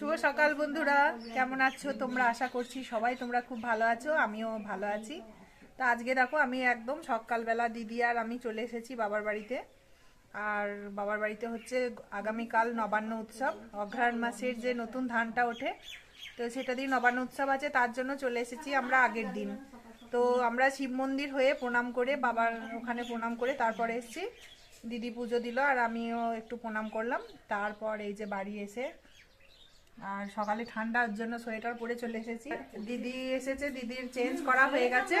শুভ সকাল বন্ধুরা। কেমন আছো? তোমরা আশা করছি সবাই তোমরা খুব ভালো আছো, আমিও ভালো আছি। তো আজকে দেখো, আমি একদম সকালবেলা দিদি আর আমি চলে এসেছি বাবার বাড়িতে। আর বাবার বাড়িতে হচ্ছে আগামীকাল নবান্ন উৎসব। অঘ্রাণ মাসের যে নতুন ধানটা ওঠে, তো সেটা দিয়ে নবান্ন উৎসব আছে, তার জন্য চলে এসেছি আমরা আগের দিন। তো আমরা শিব মন্দির হয়ে প্রণাম করে বাবার ওখানে প্রণাম করে তারপরে এসেছি। দিদি পুজো দিল আর আমিও একটু প্রণাম করলাম। তারপর এই যে বাড়ি এসে আর সকালে ঠান্ডার জন্য সোয়েটার পরে চলে এসেছি। দিদি এসেছে, দিদির চেঞ্জ করা হয়ে গেছে।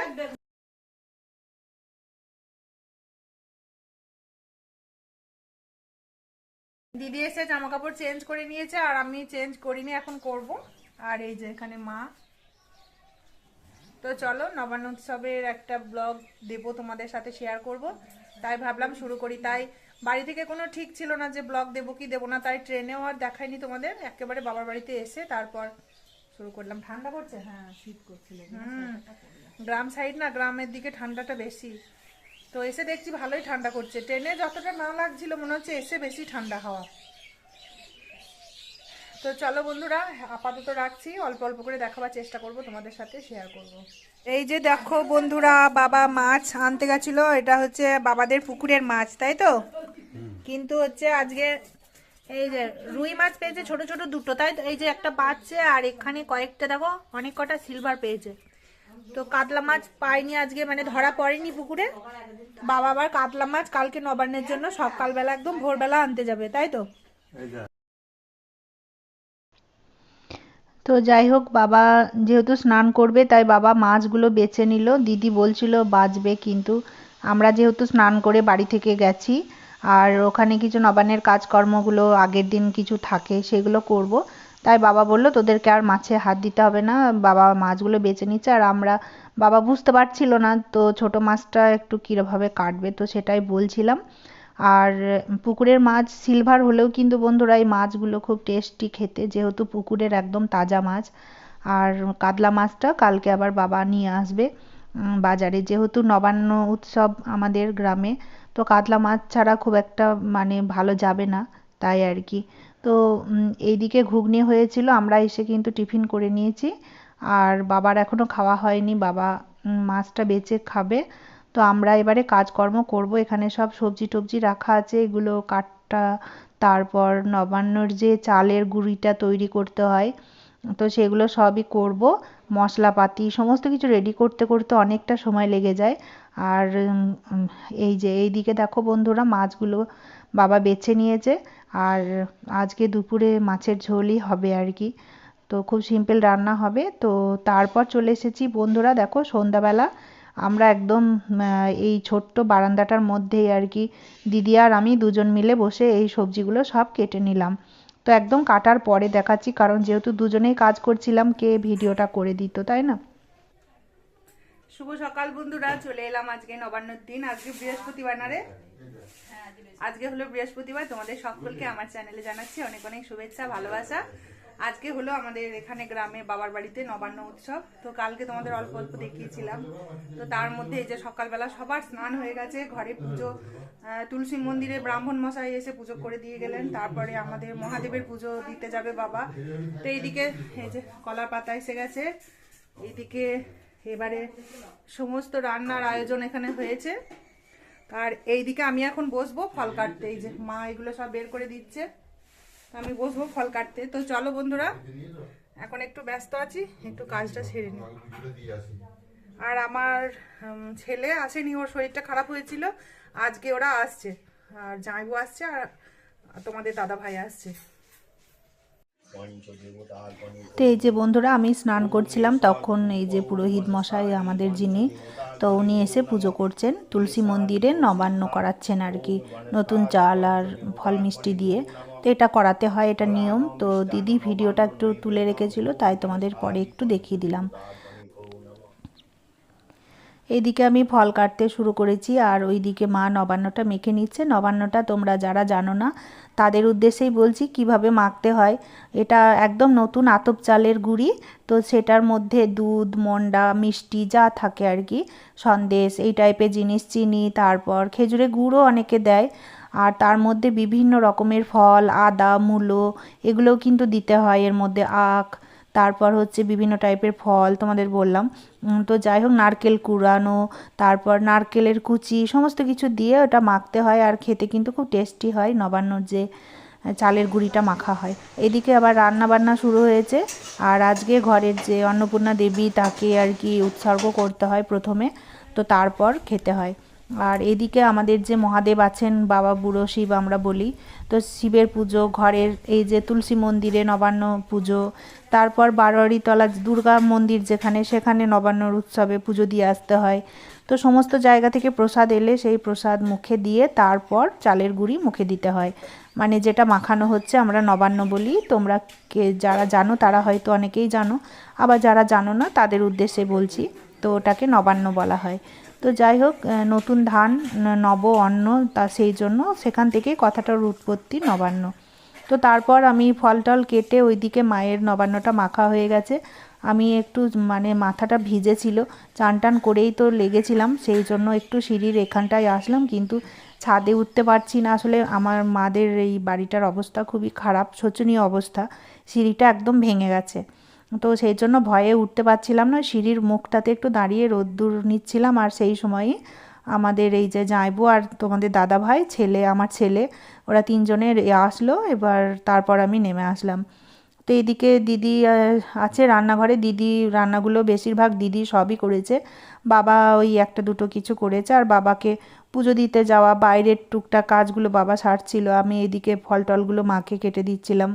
দিদি এসে জামা কাপড় চেঞ্জ করে নিয়েছে আর আমি চেঞ্জ করিনি, এখন করব। আর এই যে এখানে মা তো চলো নবান্ন উৎসবের একটা ব্লগ দেবো তোমাদের সাথে শেয়ার করব। তাই ভাবলাম শুরু করি। তাই বাড়ি থেকে কোনো ঠিক ছিল না যে ব্লগ দেবো কি দেবো না তাই ট্রেনেও আর দেখাইনি তোমাদের। একেবারে বাবার বাড়িতে এসে তারপর শুরু করলাম। ঠান্ডা পড়ছে? হ্যাঁ শীত করছিল। হুম গ্রাম সাইড না গ্রামের দিকে ঠান্ডাটা বেশি। তো এসে দেখছি ভালোই ঠান্ডা করছে। ট্রেনে যতটা না লাগছিল মনে হচ্ছে এসে বেশি ঠান্ডা হাওয়া। তো চলো বন্ধুরা, আপাতত রাখছি। অল্প অল্প করে দেখাবার চেষ্টা করব, তোমাদের সাথে শেয়ার করব। এই যে দেখো বন্ধুরা, বাবা মাছ আনতে গেছিল। এটা হচ্ছে বাবাদের পুকুরের মাছ, তাই তো? কিন্তু হচ্ছে আজকে এই যে রুই মাছ পেয়েছে ছোট ছোট দুটো, তাই তো? এই যে একটা বাচ্চা আর এখানে কয়েকটা, দেখো, অনেক কটা সিলভার পেয়েছে। তো কাতলা মাছ পাইনি আজকে মানে ধরা পড়েনি পুকুরে। বাবা আবার কাতলা মাছ কালকে নবান্নের জন্য সকালবেলা একদম ভোরবেলা আনতে যাবে, তাই তো? তো যাই হোক, বাবা যেহেতু স্নান করবে, তাই বাবা মাছগুলো বেছে নিল। দিদি বলছিল, বাঁচবে কিন্তু। আমরা যেহেতু স্নান করে বাড়ি থেকে গেছি, আর ওখানে কিছু নবান্নের কাজকর্মগুলো আগের দিন কিছু থাকে, সেগুলো করব। তাই বাবা বলল, তোদেরকে আর মাছে হাত দিতে হবে না। বাবা মাছগুলো বেছে নিচ্ছে, আর আমরা বাবা বুঝতে পারছিল না, তো ছোট মাছটা একটু কীভাবে কাটবে? তো সেটাই বলছিলাম। আর পুকুরের মাছ সিলভার হলেও কিন্তু বন্ধুরা এই মাছগুলো খুব টেস্টি খেতে, যেহেতু পুকুরের একদম তাজা মাছ। আর কাতলা মাছটা কালকে আবার বাবা নিয়ে আসবে বাজারে। যেহেতু নবান্ন উৎসব আমাদের গ্রামে, তো কাতলা মাছ ছাড়া খুব একটা মানে ভালো যাবে না, তাই আর কি। তো এইদিকে ঘুগনি হয়েছিল, আমরা এসে কিন্তু টিফিন করে নিয়েছি। আর বাবার এখনও খাওয়া হয়নি, বাবা মাছটা বেচে খাবে। তো আমরা এবারে কাজকর্ম করব। এখানে সব সবজি টবজি রাখা আছে। এগুলো কাটটা, তারপর নবান্নর যে চালের গুঁড়িটা তৈরি করতে হয়, তো সেগুলো সবই করব। মশলাপাতি, সমস্ত কিছু রেডি করতে করতে অনেকটা সময় লেগে যায়। আর এই যে এইদিকে দেখো বন্ধুরা, মাছগুলো বাবা বেছে নিয়েছে। আর আজকে দুপুরে মাছের ঝোলই হবে আর কি। তো খুব সিম্পল রান্না হবে। তো তারপর চলে এসেছি বন্ধুরা, দেখো সন্ধ্যাবেলা। আমরা একদম আহ, এই ছোট্ট বারান্দাটার মধ্যেই আর কি দিদি আর আমি দুজন মিলে বসে এই সবজিগুলো সব কেটে নিলাম। তো একদম কাটার পরে দেখাচ্ছি কারণ যেহেতু দুজনেই কাজ করছিলাম কে ভিডিওটা করে দিত তাই না? শুভ সকাল বন্ধুরা চলে এলাম আজকে নবান্নর দিন আজকে বৃহস্পতিবার না রে? আজকে হলো বৃহস্পতিবার তোমাদের সকলকে আমার চ্যানেলে জানাচ্ছি অনেক অনেক শুভেচ্ছা ভালোবাসা। আজকে হলো আমাদের এখানে গ্রামে বাবার বাড়িতে নবান্ন উৎসব। তো কালকে তোমাদের অল্প অল্প দেখিয়েছিলাম। তো তার মধ্যে এই যে সকালবেলা সবার স্নান হয়ে গেছে, ঘরে পুজো তুলসী মন্দিরে ব্রাহ্মণ মশাই এসে পুজো করে দিয়ে গেলেন। তারপরে আমাদের মহাদেবের পুজো দিতে যাবে বাবা। তো এইদিকে এই যে কলা পাতা এসে গেছে। এইদিকে এবারে সমস্ত রান্নার আয়োজন এখানে হয়েছে। আর এইদিকে আমি এখন বসবো, ফল কাটতে। এই যে মা এগুলো সব বের করে দিচ্ছে। আমি বসবো ফল কাটতে। তো চলো বন্ধুরা, এখন একটু ব্যস্ত আছি, একটু কাজটা সেরে নিই। আর আমার ছেলে আসেনি, ওর শরীরটা খারাপ হয়েছিল। আজকে ওরা আসছে, আর জামাইবু আসছে, আর তোমাদের দাদা ভাই আসছে। তো এই যে বন্ধুরা, আমি স্নান করছিলাম, তখন এই যে পুরোহিত মশাই আমাদের যিনি, তো উনি এসে পুজো করছেন, তুলসী মন্দিরে নবান্ন করাচ্ছেন আর কি, নতুন চাল আর ফল মিষ্টি দিয়ে। তো এটা করাতে হয়, এটা নিয়ম। তো দিদি ভিডিওটা একটু তুলে রেখেছিল, তাই তোমাদের পরে একটু দেখিয়ে দিলাম। এইদিকে আমি ফল কাটতে শুরু করেছি, আর ওইদিকে মা নবান্নটা মেখে নিচ্ছে। নবান্নটা তোমরা যারা জানো না, তাদের উদ্দেশ্যেই বলছি কীভাবে মাখতে হয়। এটা একদম নতুন আতপ চালের গুঁড়ি, তো সেটার মধ্যে দুধ, মন্ডা, মিষ্টি যা থাকে আর কি, সন্দেশ, এই টাইপের জিনিস, চিনি, তারপর খেজুরে গুড়ও অনেকে দেয়। আর তার মধ্যে বিভিন্ন রকমের ফল, আদা, মূলো এগুলোও কিন্তু দিতে হয়। এর মধ্যে আখ, তারপর হচ্ছে বিভিন্ন টাইপের ফল তোমাদের বললাম। তো যাই হোক নারকেল কুড়ানো, তারপর নারকেলের কুচি, সমস্ত কিছু দিয়ে ওটা মাখতে হয় আর খেতে কিন্তু খুব টেস্টি হয়। নবান্নর যে চালের গুঁড়িটা মাখা হয়। এদিকে আবার রান্না বান্না শুরু হয়েছে আর আজকে ঘরের যে অন্নপূর্ণা দেবী তাকে আর কি উৎসর্গ করতে হয় প্রথমে। তো তারপর খেতে হয়। আর এদিকে আমাদের যে মহাদেব আছেন, বাবা, বুড়ো, শিব আমরা বলি, তো শিবের পুজো, ঘরের এই যে তুলসী মন্দিরে নবান্ন পুজো, তারপর বারোয়ারিতলা দুর্গা মন্দির যেখানে, সেখানে নবান্নর উৎসবে পুজো দিয়ে আসতে হয়। তো সমস্ত জায়গা থেকে প্রসাদ এলে সেই প্রসাদ মুখে দিয়ে তারপর চালের গুঁড়ি মুখে দিতে হয়। মানে যেটা মাখানো হচ্ছে আমরা নবান্ন বলি। তোমরা কে, যারা জানো তারা হয়তো অনেকেই জানো। আবার যারা জানো না তাদের উদ্দেশ্যে বলছি, তো ওটাকে নবান্ন বলা হয়। তো যাই হোক নতুন ধান নব অন্ন তা সেই জন্য সেখান থেকে কথাটার উৎপত্তি নবান্ন। তো তারপর আমি ফল টল কেটে ওইদিকে মায়ের নবান্নটা মাখা হয়ে গেছে। আমি একটু মানে মাথাটা ভিজে ছিল চান টান করেই তো লেগেছিলাম, সেই জন্য একটু সিঁড়ির এখানটায় আসলাম, কিন্তু ছাদে উঠতে পারছি না। আসলে আমার মাদের এই বাড়িটার অবস্থা খুবই খারাপ, শোচনীয় অবস্থা, সিঁড়িটা একদম ভেঙে গেছে। তো সেই জন্য ভয়ে উঠতে পারছিলাম না। সিঁড়ির মুখটাতে একটু দাঁড়িয়ে রোদ্দুর নিচ্ছিলাম আর সেই সময়ই আমাদের এই যে জাইবু আর তোমাদের দাদা ভাই ছেলে, আমার ছেলে, ওরা তিনজনের আসলো। এবার তারপর আমি নেমে আসলাম। তো এইদিকে দিদি আছে রান্নাঘরে। দিদি রান্নাগুলো বেশিরভাগ দিদি সবই করেছে। বাবা ওই একটা দুটো কিছু করেছে। আর বাবাকে পুজো দিতে যাওয়া, বাইরের টুকটাক কাজগুলো বাবা সারছিল। আমি এদিকে ফল টলগুলো মাকে কেটে দিচ্ছিলাম।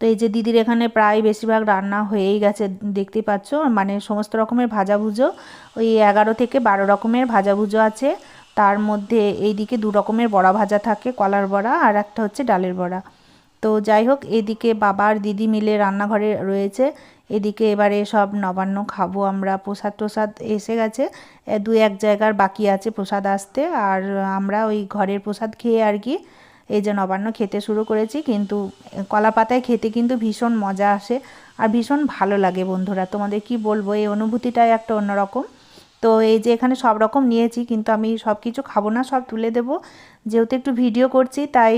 তো এই যে দিদির এখানে প্রায় বেশিরভাগ রান্না হয়েই গেছে দেখতেই পাচ্ছ? মানে সমস্ত রকমের ভাজাভুজো, ওই এগারো থেকে বারো রকমের ভাজাভুজো আছে। তার মধ্যে এইদিকে দু রকমের বড়া ভাজা থাকে, কলার বড়া, আর একটা হচ্ছে ডালের বড়া। তো যাই হোক, এদিকে বাবা আর দিদি মিলে রান্নাঘরে রয়েছে। এদিকে এবারে সব নবান্ন খাব আমরা। প্রসাদ প্রসাদ এসে গেছে। দু এক জায়গার বাকি আছে প্রসাদ আসতে। আর আমরা ওই ঘরের প্রসাদ খেয়ে আর কি এই যে নবান্ন খেতে শুরু করেছি, কিন্তু কলা পাতায় খেতে কিন্তু ভীষণ মজা আসে আর ভীষণ ভালো লাগে বন্ধুরা। তোমাদের কি বলব, এই অনুভূতিটাই একটা অন্যরকম। তো এই যে এখানে সব রকম নিয়েছি, কিন্তু আমি সব কিছু খাব না, সব তুলে দেবো। যেহেতু একটু ভিডিও করছি, তাই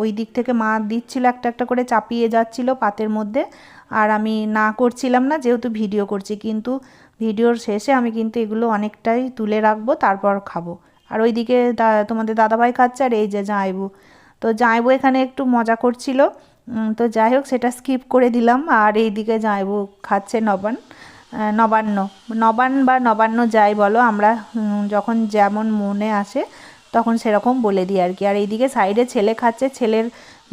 ওই দিক থেকে মা দিচ্ছিল একটা একটা করে চাপিয়ে যাচ্ছিল পাতের মধ্যে। আর আমি না করছিলাম না, যেহেতু ভিডিও করছি, কিন্তু ভিডিওর শেষে আমি কিন্তু এগুলো অনেকটাই তুলে রাখব, তারপর খাব। আর ওইদিকে তোমাদের দাদাভাই খাচ্ছে, আর এই যে জাঁইবু তো জাঁইবু এখানে একটু মজা করছিল। তো যাই হোক সেটা স্কিপ করে দিলাম। আর এইদিকে জাঁইবু খাচ্ছে নবান নবান্ন। নবান বা নবান্ন যাই বলো, আমরা যখন যেমন মনে আসে, তখন সেরকম বলে দিই আর কি। আর এইদিকে সাইডে ছেলে খাচ্ছে। ছেলের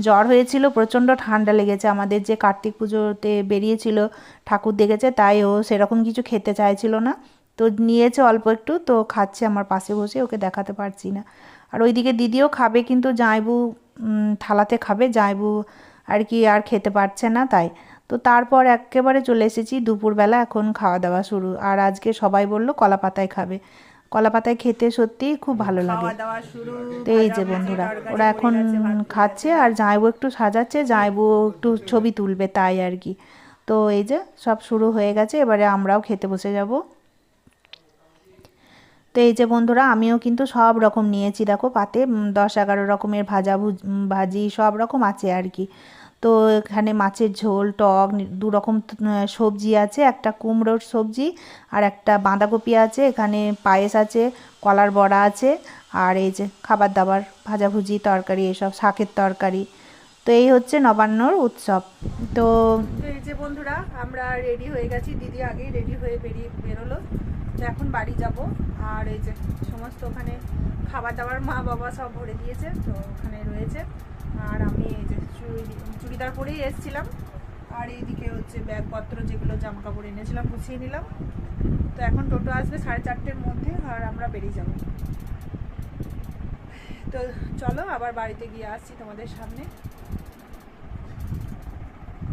জ্বর হয়েছিল, প্রচণ্ড ঠান্ডা লেগেছে। আমাদের যে কার্তিক পুজোতে বেরিয়েছিল, ঠাকুর দেখেছে, তাই ও সেরকম কিছু খেতে চাইছিল না। তো নিয়েছে অল্প একটু, তো খাচ্ছে আমার পাশে বসে, ওকে দেখাতে পারছি না। আর ওইদিকে দিদিও খাবে, কিন্তু জাঁইবু থালাতে খাবে জাঁইবু আর কি আর খেতে পারছে না তাই। তো তারপর একেবারে চলে এসেছি দুপুরবেলা এখন খাওয়া দাওয়া শুরু। আর আজকে সবাই বলল কলা পাতায় খাবে। কলা পাতায় খেতে সত্যিই খুব ভালো লাগে। তো এই যে বন্ধুরা ওরা এখন খাচ্ছে আর জাঁইবু একটু সাজাচ্ছে জাঁইবু একটু ছবি তুলবে তাই আর কি। তো এই যে সব শুরু হয়ে গেছে এবারে আমরাও খেতে বসে যাব। তো এই যে বন্ধুরা, আমিও কিন্তু সব রকম নিয়েছি। দেখো পাতে দশ এগারো রকমের ভাজা ভুজ- সব রকম আছে আর কি। তো এখানে মাছের ঝোল, টক দু রকম সবজি আছে। একটা কুমড়োর সবজি আর একটা বাঁধাকপি আছে। এখানে পায়েস আছে, কলার বড়া আছে আর এই যে খাবার দাবার ভাজাভুজি তরকারি, এসব শাকের তরকারি। তো এই হচ্ছে নবান্নর উৎসব। তো এই যে বন্ধুরা, আমরা রেডি হয়ে গেছি। দিদি আগেই রেডি হয়ে বেরিয়ে, বেরোলো। তো এখন বাড়ি যাব। আর এই যে সমস্ত ওখানে খাবার দাবার মা বাবা সব ভরে দিয়েছে, তো ওখানে রয়েছে। আর আমি এই যে চুড়ি- চুড়িদার পরেই এসেছিলাম। আর এইদিকে হচ্ছে ব্যাগপত্র যেগুলো জামা কাপড় এনেছিলাম, গুছিয়ে নিলাম। তো এখন টোটো আসবে সাড়ে চারটের মধ্যে আর আমরা বেরিয়ে যাব। তো চলো আবার বাড়িতে গিয়ে আসছি তোমাদের সামনে।